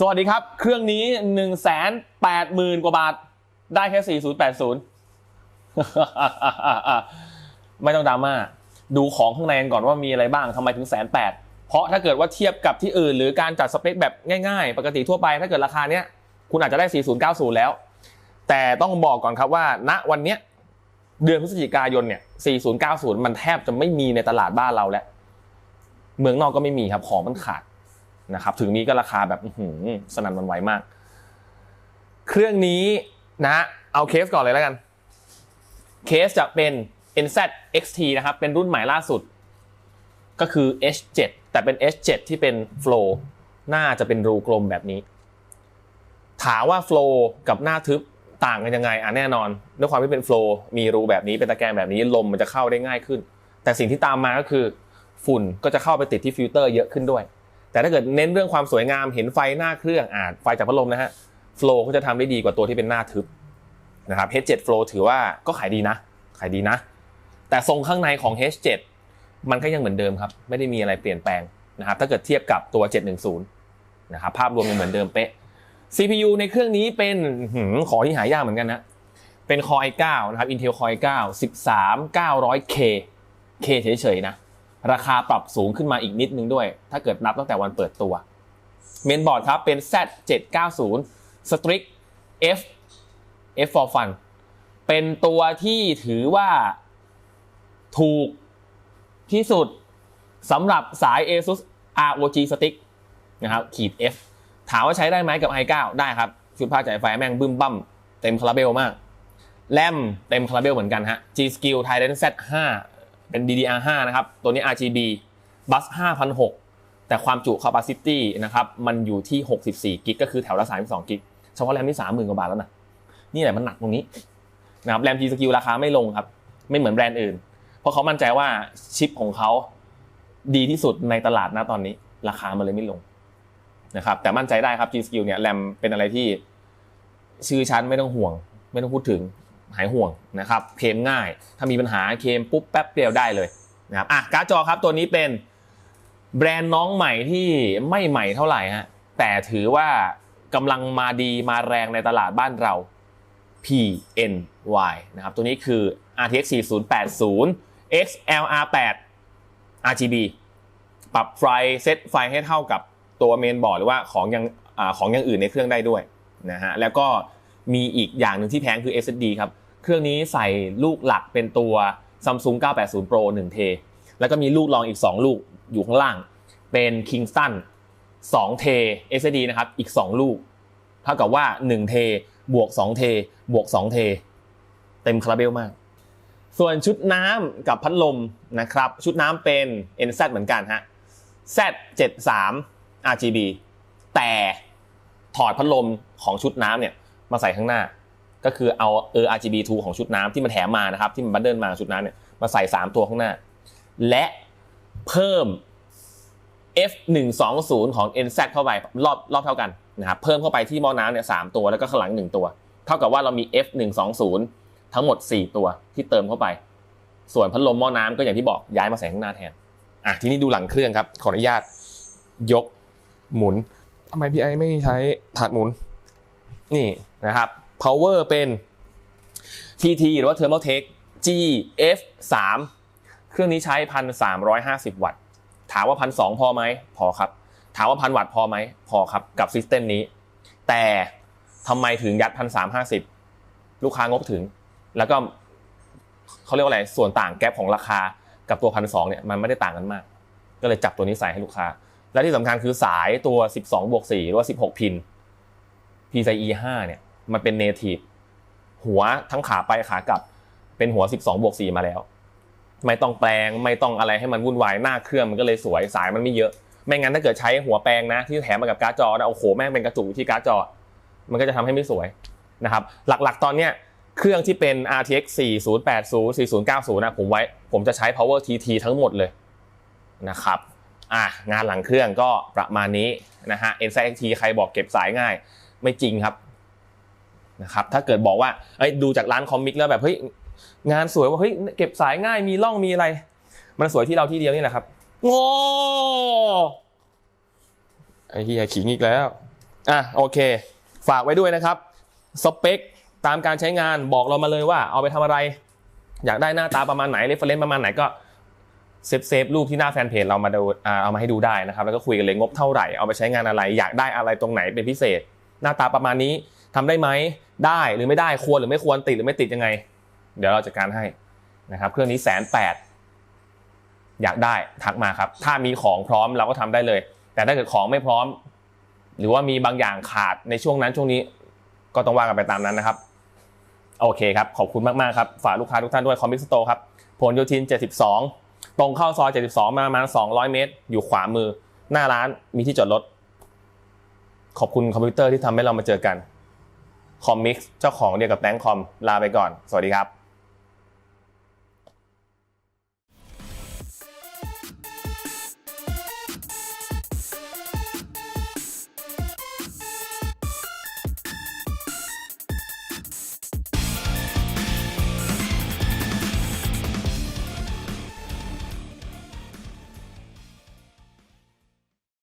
สวัสดีครับ เครื่องนี้ 1 8 0 0 0 0 กว่าบาท ได้แค่ 4080 ไม่ต้องดราม่า ดูของข้างในกันก่อนว่ามีอะไรบ้างทำไมถึงแสนแปดเพราะถ้าเกิดว่าเทียบกับที่อื่น หรือการจัดสเปคแบบง่ายๆ ปกติทั่วไปถ้าเกิดราคาเนี้ย คุณอาจจะได้ 4090 แล้ว แต่ต้องบอกก่อนครับว่า ณวันเนี้ยเดือนพฤศจิกายนเนี่ย 4090 มันแทบจะไม่มีในตลาดบ้านเราแล้ว เมืองนอกก็ไม่มีครับ ของมันขาด นะครับถึงนี้ก็ราคาแบบหือสนั่นหวันไหวมาก เครื่องนี้นะเอาเคสก่อนเลยแล้วกัน เคสจะเป็น NZ XT นะครับ เป็นรุ่นใหม่ล่าสุด ก็คือ H7 แต่เป็น H7 ที่เป็น Flow น่าจะเป็นรูกลมแบบนี้ ถามว่า Flow กับหน้าทึบต่างกันยังไงอะแน่นอน ด้วยความที่เป็น Flow มีรูแบบนี้เป็นตะแกรงแบบนี้ลมมันจะเข้าได้ง่ายขึ้น แต่สิ่งที่ตามมาก็คือ ฝุ่นก็จะเข้าไปติดที่ฟิลเตอร์เยอะขึ้นด้วย แต่ถ้าเกิดเน้นเรื่องความสวยงามเห็นไฟหน้าเครื่องอ่าไฟจากพัดลมนะฮะ Flow ก็จะทำได้ดีกว่าตัวที่เป็นหน้าทึบนะครับ H7 Flow ถือว่าก็ขายดีนะ ขายดีนะ แต่ทรงข้างในของ H7 มันก็ยังเหมือนเดิมครับ ไม่ได้มีอะไรเปลี่ยนแปลงนะครับ ถ้าเกิดเทียบกับตัว 710 นะครับ ภาพรวมยังเหมือนเดิมเป๊ะ CPU ในเครื่องนี้เป็นขอที่หายากเหมือนกันนะ เป็น Core i9 นะครับ Intel Core i9 13 900K K เฉยๆนะ ราคาปรับสูงขึ้นมาอีกนิดนึงด้วย ถ้าเกิดนับตั้งแต่วันเปิดตัว เมนบอร์ดครับเป็น Z790 Strix F F for Fun เป็นตัวที่ถือว่าถูกที่สุดสำหรับสาย ASUS ROG Stick นะครับขีด F ถามว่าใช้ได้ไหมกับ i9 ได้ครับ ชุดภาจ่ายไฟแม่งบึ้มบั้มเต็มคาราเบลมาก แรมเต็มคาราเบลเหมือนกันฮะ G Skill Trident Z5 เป็น DDR5 นะครับ ตัวนี้ RGB bus 5,006แต่ความจุ capacity นะครับ มันอยู่ที่ 64 กิกก็คือแถวละ 32 กิกเฉพาะแรมที่ 30,000 กว่าบาทแล้วนะ นี่แหละมันหนักตรงนี้นะครับแรม G Skill ราคาไม่ลงครับ ไม่เหมือนแบรนด์อื่น เพราะเขามั่นใจว่าชิปของเขาดีที่สุดในตลาดนะตอนนี้ ราคามันเลยไม่ลงนะครับแต่มั่นใจได้ครับ G Skill เนี่ยแรมเป็นอะไรที่ชื่อชั้นไม่ต้องห่วง ไม่ต้องพูดถึง หายห่วงนะครับเคลมง่าย ถ้ามีปัญหาเคลมปุ๊บแป๊บเดียวได้เลยนะครับอะการ์ดจอครับตัวนี้เป็นแบรนด์น้องใหม่ที่ไม่ใหม่เท่าไหร่ฮะแต่ถือว่ากำลังมาดีมาแรงในตลาดบ้านเรา PNY นะครับตัวนี้คือ RTX 4080 XLR8 RGB ปรับไฟเซตไฟให้เท่ากับตัวเมนบอร์ดหรือว่าของยังอของอย่างอื่นในเครื่องได้ด้วยนะฮะแล้วก็ มีอีกอย่างหนึ่งที่แพงคือ SSD ครับ เครื่องนี้ใส่ลูกหลักเป็นตัว Samsung 980 Pro 1เทแล้วก็มีลูกรองอีก 2 ลูกอยู่ข้างล่าง เป็น Kingston 2เท SSD นะครับ อีก 2 ลูก เท่ากับว่า1เทบวก2เทบวก2เทเต็มคาราเบลมาก ส่วนชุดน้ำกับพัดลมนะครับ ชุดน้ำเป็น NZ เหมือนกันฮะ Z73 RGB แต่ถอดพัดลมของชุดน้ำเนี่ย มาใส่ข้างหน้า ก็คือเอาเออ RGB 2ของชุดน้ำที่มันแถมมานะครับ ที่มันบันเดิลมาชุดน้ำเนี่ยมาใส่ 3 ตัวข้างหน้า และเพิ่ม F120 ของ NZ เข้าไปรอบรอบเท่ากันนะครับเพิ่มเข้าไปที่หม้อน้ำเนี่ยสตัวแล้วก็ข้างหลัง 1 ตัว เท่ากับว่าเรามี F120 ทั้งหมด 4 ตัวที่เติมเข้าไป ส่วนพัดลมหม้อน้ำก็อย่างที่บอกย้ายมาใส่ข้างหน้าแทนอะทีนี้ดูหลังเครื่องครับขออนุญาตยกหมุนทำไมพี่ไอไม่ใช้ถาดหมุน นี่นะครับ power เป็น TT หรือว่า Thermaltake GF3 เครื่องนี้ใช้ 1,350 วัตต์ ถามว่า1,200พอไหมพอครับ ถามว่า1,000วัตต์พอไหมพอครับกับซิสเต็มนี้ แต่ทำไมถึงยัด 1,350 ลูกค้างบถึง แล้วก็เขาเรียกว่าอะไร ส่วนต่างแกลของราคากับตัว1,200เนี่ยมันไม่ได้ต่างกันมาก ก็เลยจับตัวนี้ใส่ให้ลูกค้า และที่สำคัญคือสายตัว 12บวก4หรือว่า 16 พิน PCIe 5เนี่ยมันเป็น native หัวทั้งขาไปขากลับ เป็นหัว 12บวก4มาแล้ว ไม่ต้องแปลงไม่ต้องอะไรให้มันวุ่นวายหน้าเครื่องมันก็เลยสวยสายมันไม่เยอะ ไม่งั้นถ้าเกิดใช้หัวแปลงนะ ที่แถมมากับการ์ดจอนะโอ้โหแม่งเป็นกระจุกที่การ์ดจอ มันก็จะทำให้ไม่สวยนะครับหลักๆ ตอนเนี้ยเครื่องที่เป็น RTX 4080 4090นะผมไว้ ผมจะใช้ Power TT ทั้งหมดเลยนะครับอะงานหลังเครื่องก็ประมาณนี้นะฮะ NZXT ใครบอกเก็บสายง่าย ไม่จริงครับนะครับ ถ้าเกิดบอกว่าเอ้ยดูจากร้านคอมิกแล้วแบบเฮ้ยงานสวยว่าเฮ้ยเก็บสายง่ายมีร่องมีอะไร มันสวยที่เราที่เดียวนี่แหละครับโง่ไอ้เหี้ยขิงอีกแล้วอะโอเค ฝากไว้ด้วยนะครับสเปคตามการใช้งานบอกเรามาเลยว่า เอาไปทำอะไร อยากได้หน้าตาประมาณไหนเรฟเฟรนซ์ประมาณไหนก็เซฟเซฟรูปที่หน้าแฟนเพจเรามาดูอ่าเอามาให้ดูได้นะครับ แล้วก็คุยกันเลยงบเท่าไหร่เอาไปใช้งานอะไร อยากได้อะไรตรงไหนเป็นพิเศษ หน้าตาประมาณนี้ทำได้ไหมได้หรือไม่ได้ควรหรือไม่ควรติดหรือไม่ติดยังไง เดี๋ยวเราจัดการให้นะครับ เครื่องนี้แสนแปดอยากได้ทักมาครับ ถ้ามีของพร้อมเราก็ทำได้เลย แต่ถ้าเกิดของไม่พร้อม หรือว่ามีบางอย่างขาดในช่วงนั้นช่วงนี้ ก็ต้องว่ากันไปตามนั้นนะครับ โอเคครับ ขอบคุณมากๆครับ ฝากลูกค้าทุกท่านด้วยคอมมิสโตครับผลโยธิน 72 ตรงเข้าซอย 72 มาประมาณ 200 เมตร อยู่ขวามือ หน้าร้านมีที่จอดรถ ขอบคุณคอมพิวเตอร์ที่ทำให้เรามาเจอกันคอมมิกเจ้าของเดียวกับแตงคอมลาไปก่อน สวัสดีครับ